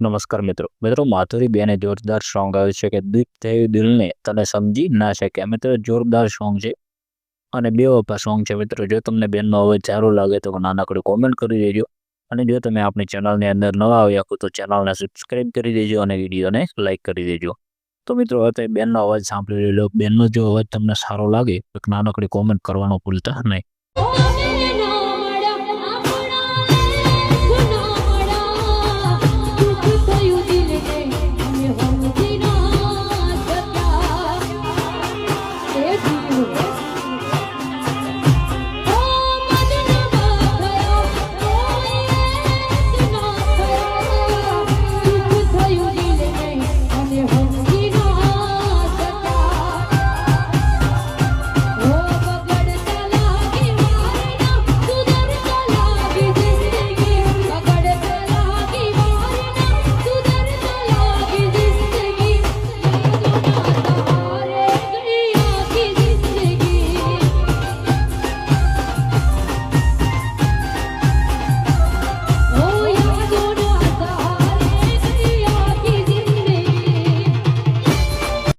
નમસ્કાર મિત્રો. મિત્રો, માધુરી બેને જોરદાર સોંગ આવ્યું છે કે દીપ થયું દિલને તને સમજી ના શકે. મિત્રો, જોરદાર સોંગ છે અને બે વપા સોંગ છે મિત્રો. જો તમને બેનનો અવાજ સારો લાગે તો નાનકડું કોમેન્ટ કરી દેજો. અને જો તમે આપણી ચેનલની અંદર નવા આવ્યા હો તો ચેનલને સબસ્ક્રાઈબ કરી દેજો અને વિડીયોને લાઇક કરી દેજો. તો મિત્રો, હવે બેનનો અવાજ સાંભળી લો. બેનનો જો અવાજ તમને સારો લાગે તો નાનકડી કોમેન્ટ કરવાનો ભૂલતા નહીં.